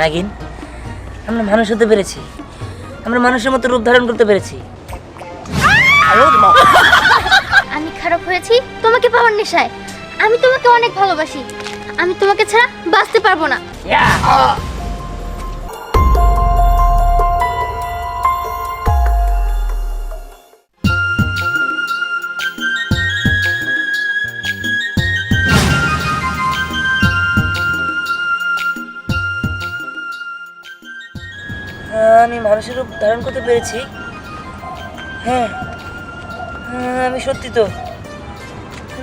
নাগিন আমরা মানুষ হতে পেরেছি। আমরা মানুষের মতো রূপ ধারণ করতে পেরেছি। আমি খারাপ হয়েছি তোমাকে পাওয়ার নেশায়। আমি তোমাকে অনেক ভালোবাসি। আমি তোমাকে ছাড়া বাঁচতে পারব না। মানুষের রূপ ধারণ করতে পেরেছি। হ্যাঁ হ্যাঁ, আমি সত্যি তো।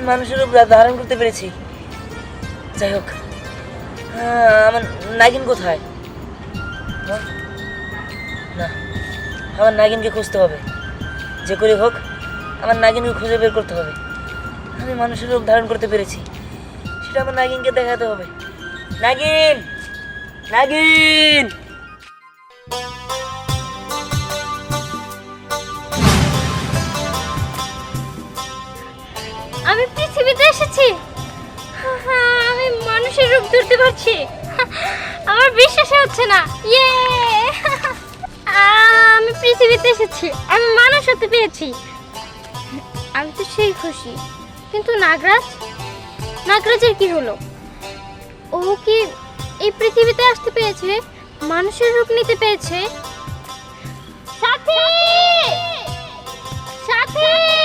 মানুষের রূপ ধারণ করতে পেরেছি। যাই হোক হ্যাঁ, আমার নাগিন কোথায়? হ্যাঁ? না আমার নাগিনকে খুঁজতে হবে। যে করে হোক আমার নাগিনকে খুঁজে বের করতে হবে। আমি মানুষের রূপ ধারণ করতে পেরেছি। সেটা আমার নাগিনকে দেখাতে হবে। নাগিন! নাগিন! পৃথিবীতে এসেছি? আমি মানুষের রূপ ধরতে পারছি। আমার বিশ্বাসই হচ্ছে না। ইয়ে! আমি পৃথিবীতে এসেছি। আমি মানুষ হতে পেরেছি। আমি তো সেই খুশি। কিন্তু নাগরাজ? নাগরাজের কি হলো? ও কি এই পৃথিবীতে আসতে পেরেছে? মানুষের রূপ নিতে সাথী সাথী! সাথী!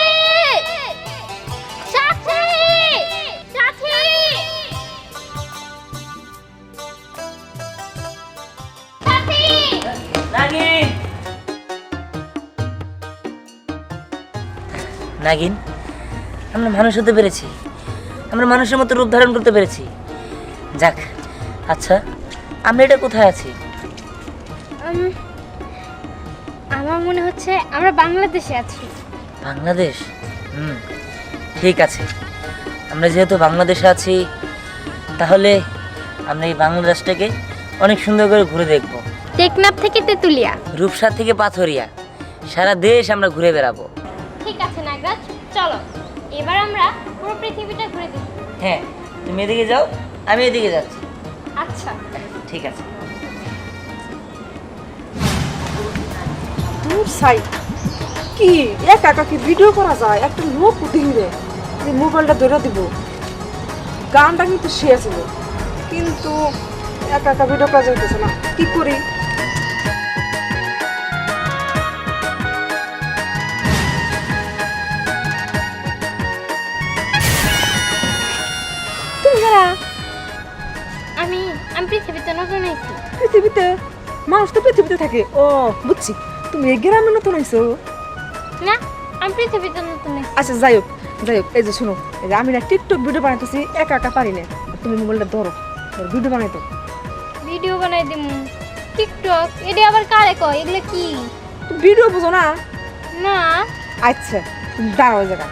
নাগিন! নাগিন আমরা মানুষ হতে পেরেছি। আমরা মানুষের মতো রূপ ধারণ করতে পেরেছি। যাক আচ্ছা আমরা এটা কোথায় আছি? উম, আমার মনে হচ্ছে আমরা বাংলাদেশে আছি। বাংলাদেশ? হুম ঠিক আছে। আমরা যেহেতু বাংলাদেশে আছি তাহলে আমরা এই বাংলাদেশটাকে অনেক সুন্দর করে ঘুরে দেখব। টেকনাফ থেকে তেতুলিয়া। রূপসা থেকে পাথরিয়া। সারা দেশ আমরা ঘুরে বেড়াবো। ঠিক আছে নাগরাজ চলো। এবার আমরা পুরো পৃথিবীটা ঘুরে দেখি। হ্যাঁ তুমি এদিকে যাও আমি এদিকে যাচ্ছি। আচ্ছা। ঠিক আছে। দূর সাই। কি এক একা কি ভিডিও করা যায় একটা লোক দিলে যে মোবাইলটা ধরে দিব। গানটা কিন্তু সে ছিল কিন্তু একা একা ভিডিও করা যাইতেছে না। কি করি? পৃথিবীতে মানুষ তো পৃথিবীতে থাকে। ও বুঝছি। তুমি এই গ্রামে নতুন আইছো না আমি পৃথিবীতে নতুন আচ্ছা যাই হোক যাই হোক এই যে শোনো এই যে আমি না টিকটক ভিডিও বানাইতেছি একা একা পারি না। তুমি মোবাইলটা ধরো ভিডিও বানাইতো ভিডিও বানাই দিমু। টিকটক এটা আবার কারে কয়? এগুলো কি? তুমি ভিডিও বুঝো না? না। আচ্ছা তুমি দাঁড়াও ওই জায়গায়।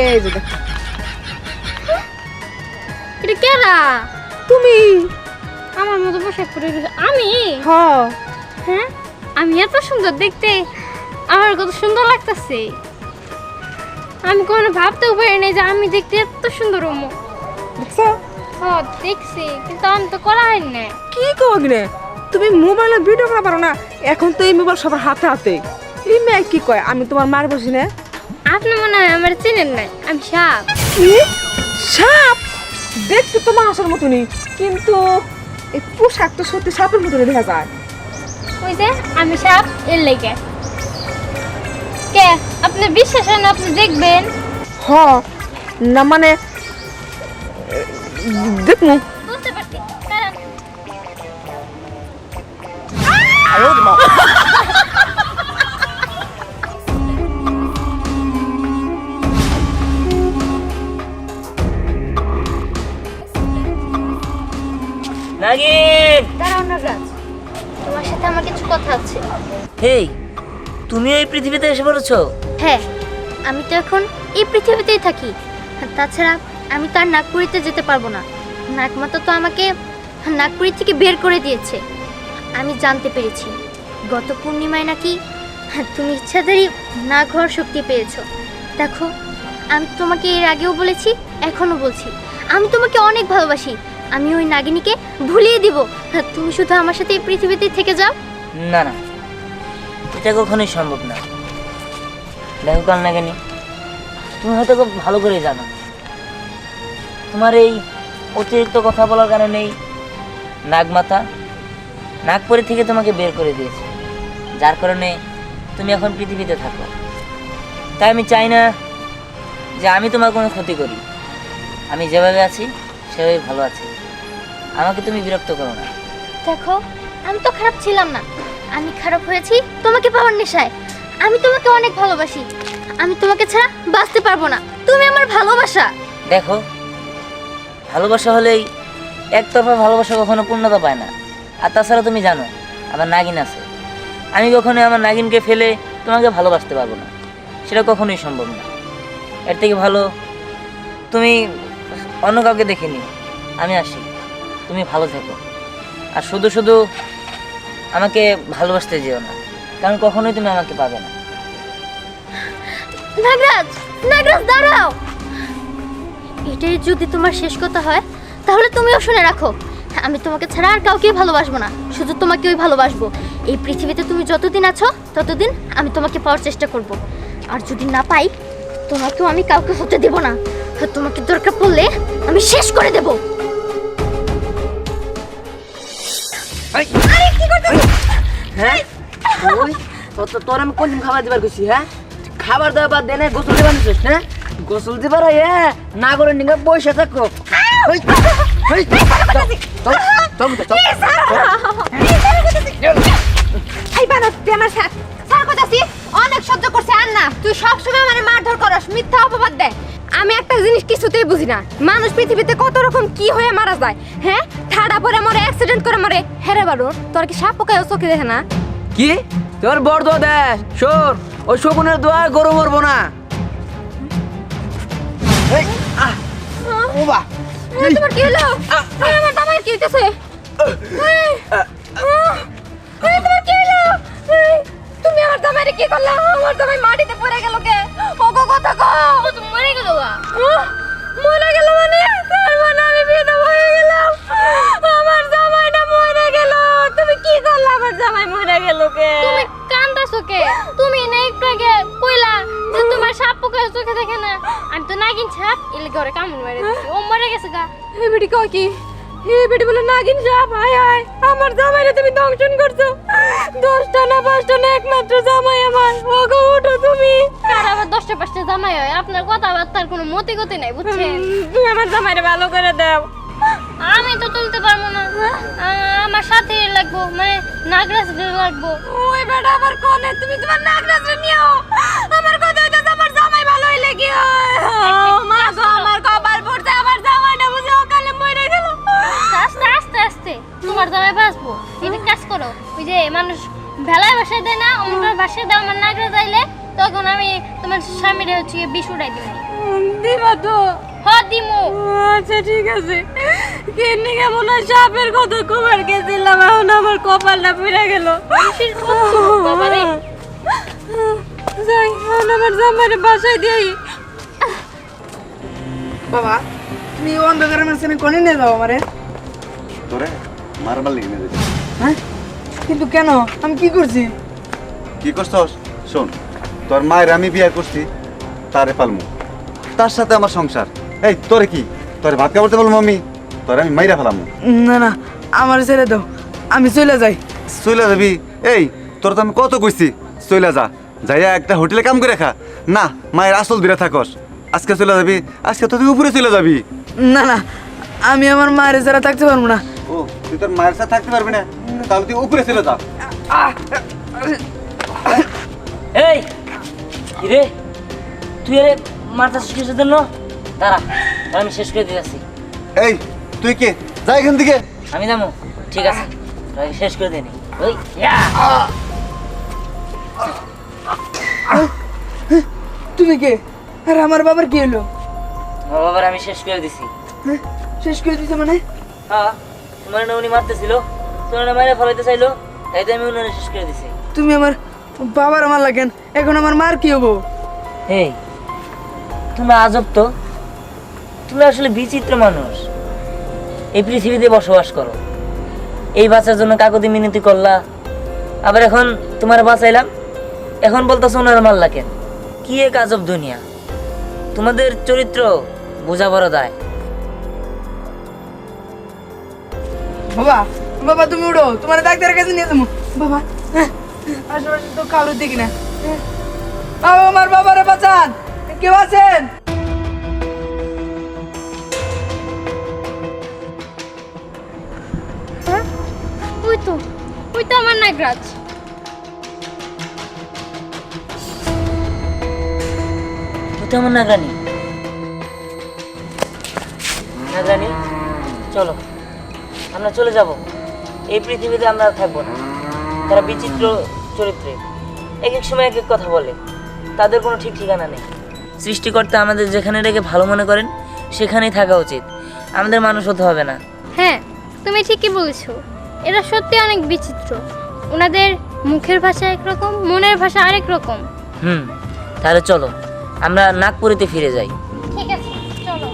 এই যে কেরা? তুমি? আমার মতো পোশাক পরে আমি? হ্যাঁ? আমি এত সুন্দর দেখতে। আমার কত সুন্দর লাগতেছে। আমি কখনো ভাবতেও পারিনি যে আমি দেখতে এত সুন্দর দেখছ? কিন্তু আমি তো করা হয় না কি কগনে তুমি মোবাইলে ভিডিও করা পারো না? এখন তো এই মোবাইল সবার হাতে হাতে। এই মেয়ে কি কয়? আমি তোমার মার বসি না? আপনি মনে হয় আমার চিনেন নাই। আমি সাপ। কি সাপ? দেখতে তো মানুষের মতনই কিন্তু এই পোশাক তো সত্যি সাপের মতনই দেখা যায়। ওই যে আমি সাপ এর লেগে। কে আপনি বিশ্বাস হয় না আপনি দেখবেন? হ না মানে দেখমু হেই তুমিও এই পৃথিবীতে এসে পড়েছো? হ্যাঁ আমি তো এখন এই পৃথিবীতেই থাকি। তাছাড়া আমি তো আর নাগপুরিতে যেতে পারব না। নাগমাতা তো আমাকে নাগপুরি থেকে বের করে দিয়েছে। আমি জানতে পেরেছি। গত পূর্ণিমায় নাকি তুমি ইচ্ছাধারী নাগ হওয়ার শক্তি পেয়েছ। দেখো আমি তোমাকে এর আগেও বলেছি এখনও বলছি। আমি তোমাকে অনেক ভালোবাসি। আমি ওই নাগিনীকে ভুলিয়ে দিব। তুমি শুধু আমার সাথে এই পৃথিবীতে থেকে যাও। না না এটা কখনোই সম্ভব না। দেখো কাল না কেনি তুমি হয়তো খুব ভালো করে জানো। তোমার এই অতিরিক্ত কথা বলার কারণেই নাগমাতা নাগপুরি থেকে তোমাকে বের করে দিয়েছে। যার কারণে তুমি এখন পৃথিবীতে থাকো। তাই আমি চাই না যে আমি তোমার কোনো ক্ষতি করি। আমি যেভাবে আছি, সেভাবে ভালো আছি। আমাকে তুমি বিরক্ত করো না। দেখো, আমি তো খারাপ ছিলাম না। আমি খারাপ হয়েছি, তোমাকে পাওয়ার নেশায়। আমি তোমাকে অনেক ভালোবাসি। আমি তোমাকে ছাড়া বাঁচতে পারব না। তুমি আমার ভালোবাসা। দেখো, ভালোবাসা হলেই একতরফা ভালোবাসা কখনো পূর্ণতা পায় না। আর তাছাড়া তুমি জানো, আমার নাগিন আছে। আমি কখনো আমার নাগিনকে ফেলে তোমাকে ভালোবাসতে পারব না। সেটা কখনোই সম্ভব না। এর থেকে ভালো, তুমি অন্য কাউকে দেখে নিও। আমি আসি। তুমি ভালো থেকো। আর শুধু শুধু আমাকে ভালোবাসতে যেও না কারণ কখনোই তুমি আমাকে পাবে না। নাগরাজ নাগরাজ দাঁড়াও! এটাই যদি তোমার শেষ কথা হয় তাহলে তুমিও শুনে রাখো। আমি তোমাকে ছাড়া আর কাউকেই ভালোবাসবো না শুধু তোমাকেই ভালোবাসবো। এই পৃথিবীতে তুমি যতদিন আছো ততদিন আমি তোমাকে পাওয়ার চেষ্টা করব। আর যদি না পাই তোমাকেও আমি কাউকে হতে দেব না। আর তোমাকে দরকার পড়লে আমি শেষ করে দেব। হ্যাঁ? ওই তোর আমি কোন খাবার দিবার কইছি হ্যাঁ? খাবার দাবার বাদ দেনে গোসল দিবার নিছিস হ্যাঁ? গোসল দিবার না করে নিগা বসে থাকো। অনেক সহ্য করছে আর না তুই সবসময় মানে মারধর করস মিথ্যা অপবাদ দে। আমি একটা জিনিস কিছুতেই বুঝি না। মানুষ পৃথিবীতে কত রকম কি হয়ে মারা যায় হ্যাঁ? ঠাডা পরে মরে অ্যাক্সিডেন্ট করে মরে হেরে বাড়ো তোর কি সাপ পোকায় চোখে দেখে না? কি? তোর বড় দোয়া দে শোন ওই শকুনের দোয়া গরু মরবো না। তোমার কি হলো? আমার দামার কি হইতেছে? তুমি কি করলা? আমার দামাই মাটিতে পড়ে গেল কে? ও গো কথা কো তুমি মরে গেল মরে গেল মানে? তার মানে আমি বিধবা হয়ে গেলাম। আমার জামাইটা মরে গেল। তুমি কি করলা? আমার জামাই মরে গেল কে? তুমি কান্দাছো কে? তুমি না একটু আগে কইলা যে তোমার সাপ পোকা চোখে দেখে না। আমি তো নাগিন ছাপ এলে ঘরে কামড় মেরে দিছি? ও মরে গেছে গা। হে বেটি কয় কি? হে বেটি বলে নাগিন সাপ হায় হায় আমার জামাইরে তুমি দংশন করছ। দশটা না পাঁচটা না একমাত্র জামাই আমার। ওগো উঠো তুমি। আর আবার দশটা পাঁচটা জামাই হয় আপনার কথাবার্তার কোনো মতি গতি নাই বুঝছেন? আমার জামাইরে ভালো করে দাও। আমি তো তুলতে পারব না। আমার সাথে লাগবো মানে নাগরাজ লাগবো। ওই বেটা আবার কোনে? তুমি তোমার নাগরাজরে নিও। আমার কথা হইতাছে আমার জামাই ভালো হইলে কি হয়? ভেলায় বাসায় দেয় না অন্য বাসায় দাও আমার নাগরাজ যাইলে তখন আমি তোমার স্বামীরে হচ্ছে গিয়ে বিষ উড়াই দিই দিবা তো? হ দিমু। আচ্ছা ঠিক আছে। কেন কেমন সাপের কথা কুমার গেছিলাম এখন আমার কপালটা পুড়ে গেল। বাবারে। যাই এখন আমার বাসায় দিই। বাবা তুমি অন্ধকারের মাঝখানে কোনে নিয়ে যাও আমারে? তোরে মারবার লেগে নিয়ে যাচ্ছি। হ্যাঁ? কিন্তু কেন? আমি কি করছি? কি করছস? শোন তোর মায়ের আমি বিয়ে করছি তারে পালমু। তার সাথে আমার সংসার। এই তোরে কি? তোরে ভাত খাবার বলব আমি? তোরে আমি মাইরা ফেলামু। না না আমার ছেড়ে দাও। আমি চলে যাই। চলে যাবি? এই তোর তো আমি কত কইছি চলে যা। যাইয়া একটা হোটেলে কাম করে খা। না মায়ের আসল দূরে থাকস। আজকে চলে যাবি আজকে তো তুই উপরে চলে যাবি। না না আমি আমার মায়ের ছাড়া থাকতে পারব না। ও তুই তোর মায়ের সাথে থাকতে পারবি না? তাহলে তুই উপরে চলে যা এই রে? তুই আরে কিসের জন্য? দাঁড়া দাঁড়া, আমি শেষ করে দিতেছি। এই তুই কে? যা এখান থেকে। আমি যাব। ঠিক আছে তোকে শেষ করে দিনি ওই তুমি কে? আর আমার বাবার কি হলো? আমার বাবার আমি শেষ করে দিছি। হ্যাঁ? শেষ করে দিতে মানে? হ্যাঁ তোমার না উনি মারতেছিল। তোমার মারে ফলাইতে চাইলো তাই তো আমি উনারে শেষ করে দিছি। তুমি আমার বাবার আমার লাগেন এখন আমার মার কি হব? এই তুমি আজব তো। তুমি আসলে বিচিত্র মানুষ। এই পৃথিবীতে বসবাস করো। এই বাচ্চার জন্য কাকতি মিনতি করলা। আবার এখন তোমার বাঁচাইলাম। এখন বলতেছো ওনার মাল কেন কি এক আজব দুনিয়া। তোমাদের চরিত্র বোঝা বড় দায়। বাবা বাবা তুমি উঠো। তোমার ডাক্তারের কাছে নিয়ে যাব। বাবা হ্যাঁ, আশেপাশে তো কারও দেখি না। হ্যাঁ। বাবা, আমার বাবারে বাঁচান। কেউ আছেন? হ্যাঁ? ওই তো ওই তো আমার নাগরাজ। ও তো আমার নাগরানি। নাগরানি চলো। আমরা চলে যাব। এই পৃথিবীতে আমরা থাকব না। তারা বিচিত্র চরিত্রে। এক এক সময় এক এক কথা বলে। তাদের কোনো ঠিক ঠিকানা নেই। সৃষ্টিকর্তা আমাদের যেখানে রেখে ভালো মনে করেন সেখানেই থাকা উচিত। আমাদের মানুষ হতে হবে না। হ্যাঁ তুমি ঠিকই বলছো। এরা সত্যি অনেক বিচিত্র। ওনাদের মুখের ভাষা একরকম মনের ভাষা আরেক রকম। হুম তাহলে চলো। আমরা নাগপুরিতে ফিরে যাই। ঠিক আছে চলো।